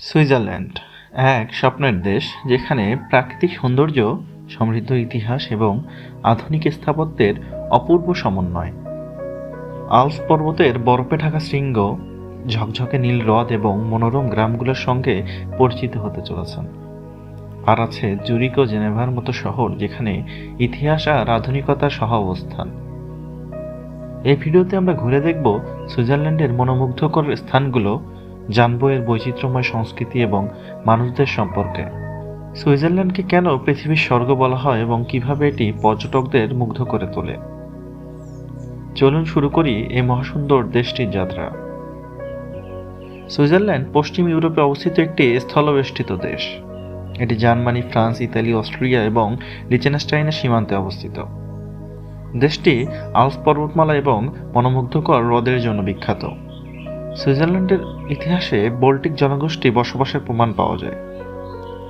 Switzerland, এক স্বপ্নের দেশ যেখানে প্রাকৃতিক সৌন্দর্য, সমৃদ্ধ ইতিহাস এবং আধুনিক স্থাপত্যের অপূর্ব সমন্বয়। আলস পর্বতের বরফে ঢাকা শৃঙ্গ, ঝকঝকে নীল হ্রদ এবং মনোরম গ্রামগুলোর সঙ্গে পরিচিত হতে চলেছেন। আর আছে জুরিক ও জেনেভার মতো শহর যেখানে ইতিহাস আর আধুনিকতার সহ অবস্থান এই ভিডিওতে আমরা ঘুরে দেখব সুইজারল্যান্ডের মনোমুগ্ধকর স্থানগুলো জানব এর বৈচিত্র্যময় সংস্কৃতি এবং মানুষদের সম্পর্কে। সুইজারল্যান্ডকে কেন পৃথিবীর স্বর্গ বলা হয় এবং কীভাবে এটি পর্যটকদের মুগ্ধ করে তোলে? চলুন শুরু করি এই মহাসুন্দর দেশটির যাত্রা। সুইজারল্যান্ড পশ্চিম ইউরোপে অবস্থিত একটি স্থলবেষ্টিত দেশ। এটি জার্মানি, ফ্রান্স, ইতালি, অস্ট্রিয়া এবং লিচেনস্টাইনের সীমান্তে অবস্থিত। দেশটি আলস পর্বতমালা এবং মনোমুগ্ধকর হ্রদের জন্য বিখ্যাত। সুইজারল্যান্ডের ইতিহাসে বল্টিক জনগোষ্ঠী বসবাসের প্রমাণ পাওয়া যায়।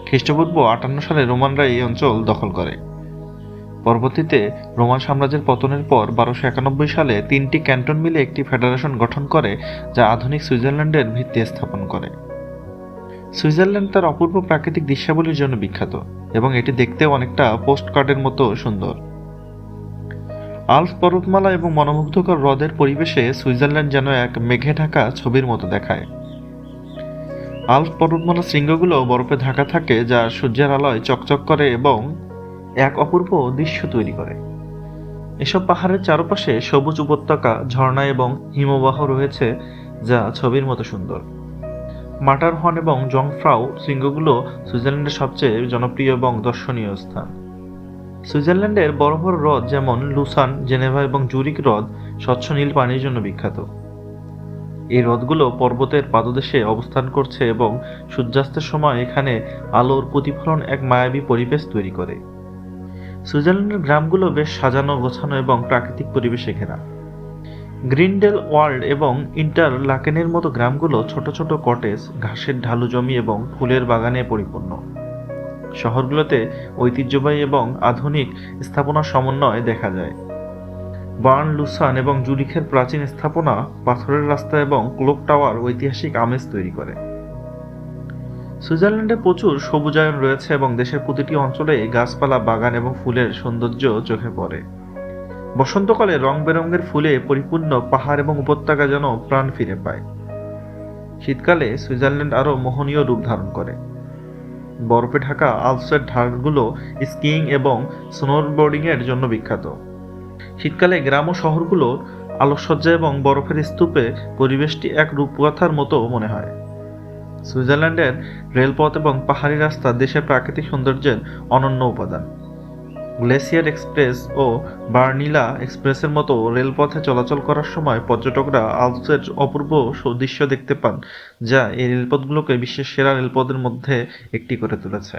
খ্রিস্টপূর্ব আটান্ন সালে রোমানরা এই অঞ্চল দখল করে। পরবর্তীতে রোমান সাম্রাজ্যের পতনের পর বারোশো একানব্বই সালে তিনটি ক্যান্টন মিলে একটি ফেডারেশন গঠন করে, যা আধুনিক সুইজারল্যান্ডের ভিত্তি স্থাপন করে। সুইজারল্যান্ড তার অপূর্ব প্রাকৃতিক দৃশ্যাবলীর জন্য বিখ্যাত, এবং এটি দেখতেও অনেকটা পোস্ট কার্ডের মতো সুন্দর। আলস পর্বতমালা এবং মনোমুগ্ধকর হ্রদের পরিবেশে সুইজারল্যান্ড যেন এক মেঘে ঢাকা ছবির মতো দেখায়। আলস পর্বতমালা শৃঙ্গগুলো বরফে ঢাকা থাকে, যা সূর্যের আলোয় চকচক করে এবং এক অপূর্ব দৃশ্য তৈরি করে। এসব পাহাড়ের চারপাশে সবুজ উপত্যকা, ঝর্ণা এবং হিমবাহ রয়েছে, যা ছবির মতো সুন্দর। মাটারহন এবং জংফ্রাউ শৃঙ্গগুলো সুইজারল্যান্ডের সবচেয়ে জনপ্রিয় এবং দর্শনীয় স্থান। সুইজারল্যান্ডের বড় বড় হ্রদ যেমন লুসান, জেনেভা এবং জুরিক হ্রদ স্বচ্ছ নীল পানির জন্য বিখ্যাত। এই হ্রদগুলো পর্বতের পাদদেশে অবস্থান করছে এবং সূর্যাস্তের সময় এখানে আলোর প্রতিফলন এক মায়াবী পরিবেশ তৈরি করে। সুইজারল্যান্ডের গ্রামগুলো বেশ সাজানো, গোছানো এবং প্রাকৃতিক পরিবেশে ঘেরা। গ্রিনডেল ওয়ার্ল্ড এবং ইন্টার লাকেনের মতো গ্রামগুলো ছোট ছোট কটেজ, ঘাসের ঢালু জমি এবং ফুলের বাগানে পরিপূর্ণ। শহরগুলোতে ঐতিহ্যবাহী এবং আধুনিক স্থাপনার সমন্বয় দেখা যায়। বার্ন, লুসান এবং জুরিখের প্রাচীন স্থাপনা পাথরের রাস্তা এবং ক্লোক টাওয়ার ঐতিহাসিক আমেজ তৈরি করে। সুইজারল্যান্ডে প্রচুর সবুজায়ন রয়েছে এবং দেশের প্রতিটি অঞ্চলে গাছপালা, বাগান এবং ফুলের সৌন্দর্য চোখে পড়ে। বসন্তকালে রং বেরঙের ফুলে পরিপূর্ণ পাহাড় এবং উপত্যকা যেন প্রাণ ফিরে পায়। শীতকালে সুইজারল্যান্ড আরও মোহনীয় রূপ ধারণ করে। বরফে ঢাকা আলসের ঢাকগুলো স্কিইং এবং স্নোবোর্ডিং এর জন্য বিখ্যাত। শীতকালে গ্রাম ও শহরগুলো আলোকসজ্জা এবং বরফের স্তূপে পরিবেশটি এক রূপকথার মতো মনে হয়। সুইজারল্যান্ডের রেলপথ এবং পাহাড়ি রাস্তা দেশের প্রাকৃতিক সৌন্দর্যের অনন্য উপাদান। গ্লেসিয়ার এক্সপ্রেস ও বার্নিলা এক্সপ্রেসের মতো রেলপথে চলাচল করার সময় পর্যটকরা আলপসের অপূর্ব দৃশ্য দেখতে পান, যা এই রেলপথগুলোকে বিশ্বের সেরা রেলপথের মধ্যে একটি করে তুলেছে।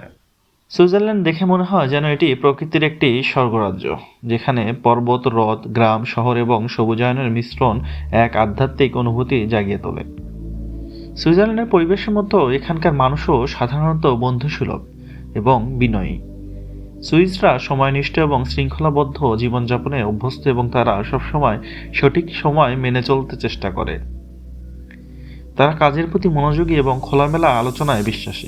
সুইজারল্যান্ড দেখে মনে হয় যেন এটি প্রকৃতির একটি স্বর্গরাজ্য, যেখানে পর্বত, হ্রদ, গ্রাম, শহর এবং সবুজায়নের মিশ্রণ এক আধ্যাত্মিক অনুভূতি জাগিয়ে তোলে। সুইজারল্যান্ডের পরিবেশের মতো এখানকার মানুষও সাধারণত বন্ধুসুলভ এবং বিনয়ী। সুইসরা সময়নিষ্ঠ এবং শৃঙ্খলাবদ্ধ জীবনযাপনে অভ্যস্ত এবং তারা সবসময় সঠিক সময় মেনে চলতে চেষ্টা করে। তারা কাজের প্রতি মনোযোগী এবং খোলামেলা আলোচনায় বিশ্বাসী।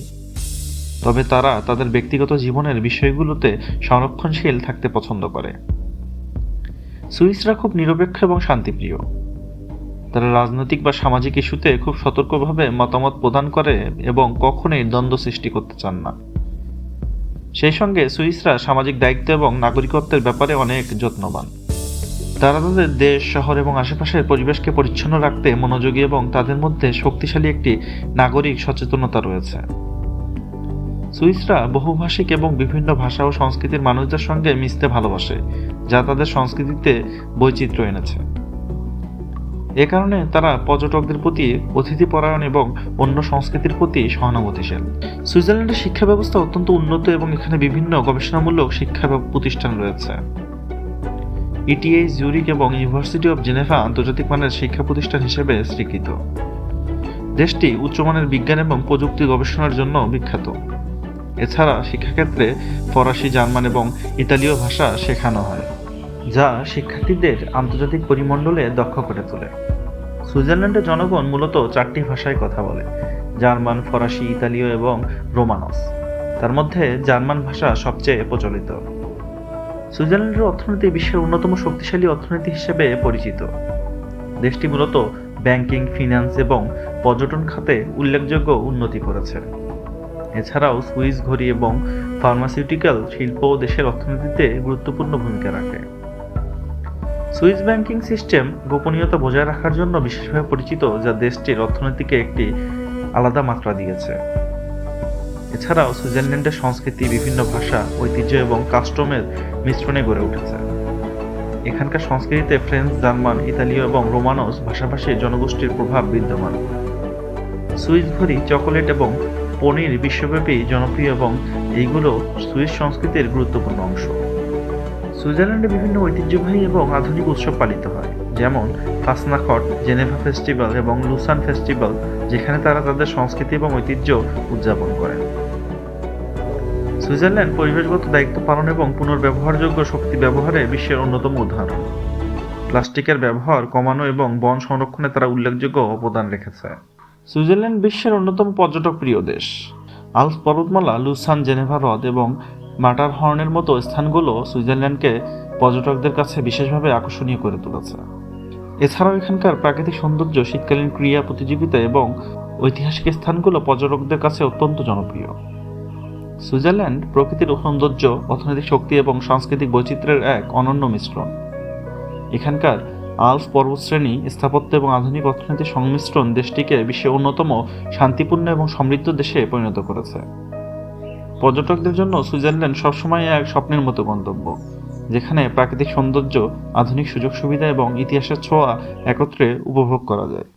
তবে তারা তাদের ব্যক্তিগত জীবনের বিষয়গুলোতে সংরক্ষণশীল থাকতে পছন্দ করে। সুইসরা খুব নিরপেক্ষ এবং শান্তিপ্রিয়। তারা রাজনৈতিক বা সামাজিক ইস্যুতে খুব সতর্কভাবে মতামত প্রদান করে এবং কখনোই দ্বন্দ্ব সৃষ্টি করতে চান না। সেই সঙ্গে সুইসরা সামাজিক দায়িত্ব এবং নাগরিকত্বের ব্যাপারে অনেক যত্নবান। তারা তাদের দেশ, শহর এবং আশেপাশের পরিবেশকে পরিচ্ছন্ন রাখতে মনোযোগী এবং তাদের মধ্যে শক্তিশালী একটি নাগরিক সচেতনতা রয়েছে। সুইসরা বহুভাষিক এবং বিভিন্ন ভাষা ও সংস্কৃতির মানুষদের সঙ্গে মিশতে ভালোবাসে, যা তাদের সংস্কৃতিতে বৈচিত্র্য এনেছে। এ কারণে তারা পর্যটকদের প্রতি অতিথিপরায়ণ এবং অন্য সংস্কৃতির প্রতি সহানুভূতিশীল। সুইজারল্যান্ডের শিক্ষা ব্যবস্থা অত্যন্ত উন্নত এবং এখানে বিভিন্ন গবেষণামূলক শিক্ষা প্রতিষ্ঠান রয়েছে। ইটিএইচ জুরিক এবং ইউনিভার্সিটি অব জেনেভা আন্তর্জাতিক মানের শিক্ষা প্রতিষ্ঠান হিসেবে স্বীকৃত। দেশটি উচ্চমানের বিজ্ঞান এবং প্রযুক্তি গবেষণার জন্য বিখ্যাত। এছাড়া শিক্ষাক্ষেত্রে ফরাসি, জার্মান এবং ইতালীয় ভাষা শেখানো হয়। যা শিক্ষার্থীদের আন্তর্জাতিক পরিমণ্ডলে দক্ষ করে তোলে। সুইজারল্যান্ডের জনগণ মূলত চারটি ভাষায় কথা বলে, জার্মান, ফরাসি, ইতালীয় এবং রোমানস। তার মধ্যে জার্মান ভাষা সবচেয়ে প্রচলিত। সুইজারল্যান্ডের অর্থনীতি বিশ্বের অন্যতম শক্তিশালী অর্থনীতি হিসেবে পরিচিত। দেশটি মূলত ব্যাংকিং, ফিন্যান্স এবং পর্যটন খাতে উল্লেখযোগ্য উন্নতি করেছে। এছাড়াও সুইস ঘড়ি এবং ফার্মাসিউটিক্যাল শিল্প দেশের অর্থনীতিতে গুরুত্বপূর্ণ ভূমিকা রাখে। সুইস ব্যাংকিং সিস্টেম গোপনীয়তা বজায় রাখার জন্য বিশেষভাবে পরিচিত, যা দেশটির অর্থনীতিকে একটি আলাদা মাত্রা দিয়েছে। এছাড়াও সুইজারল্যান্ডের সংস্কৃতি, বিভিন্ন ভাষা, ঐতিহ্য এবং কাস্টমের মিশ্রণে গড়ে উঠেছে। এখানকার সংস্কৃতিতে ফ্রেঞ্চ, জার্মান, ইতালীয় এবং রোমানস ভাষাভাষী জনগোষ্ঠীর প্রভাব বিদ্যমান। সুইস ঘড়ি চকোলেট এবং পনির বিশ্বব্যাপী জনপ্রিয় এবং এইগুলো সুইস সংস্কৃতির গুরুত্বপূর্ণ অংশ। সুইজারল্যান্ডে বিভিন্ন ঐতিহ্যবাহী এবং আধুনিক উৎসব পালিত হয়, যেমন ফাসনাখট, জেনেভা ফেস্টিভ্যাল এবং লুসান ফেস্টিভ্যাল, যেখানে তারা তাদের সংস্কৃতি এবং ঐতিহ্য উদযাপন করেন। সুইজারল্যান্ড পরিবেশগত দায়িত্ব পালন এবং পুনর্ব্যবহারযোগ্য শক্তি ব্যবহারে বিশ্বের অন্যতম উদাহরণ। প্লাস্টিকের ব্যবহার কমানো এবং বন সংরক্ষণে তারা উল্লেখযোগ্য অবদান রেখেছে। সুইজারল্যান্ড বিশ্বের অন্যতম পর্যটক প্রিয় দেশ। আলস পর্বতমালা, লুসান জেনেভা হ্রদ এবং মাটার হর্নের মতো স্থানগুলো সুইজারল্যান্ডকে পর্যটকদের কাছে বিশেষভাবে আকর্ষণীয় করে তুলেছে। এছাড়াও এখানকার প্রাকৃতিক সৌন্দর্য, শীতকালীন ক্রীড়া প্রতিযোগিতা এবং ঐতিহাসিক স্থানগুলো পর্যটকদের কাছে অত্যন্ত জনপ্রিয়। সুইজারল্যান্ড প্রকৃতির সৌন্দর্য, অর্থনৈতিক শক্তি এবং সাংস্কৃতিক বৈচিত্র্যের এক অনন্য মিশ্রণ। এখানকার আলফ পর্বতশ্রেণী, স্থাপত্য এবং আধুনিক অর্থনীতির সংমিশ্রণ দেশটিকে বিশ্বের অন্যতম শান্তিপূর্ণ এবং সমৃদ্ধ দেশে পরিণত করেছে। পর্যটকদের জন্য সুইজারল্যান্ড সবসময় এক স্বপ্নের মতো গন্তব্য, যেখানে প্রাকৃতিক সৌন্দর্য, আধুনিক সুযোগ সুবিধা এবং ইতিহাসের ছোঁয়া একত্রে উপভোগ করা যায়।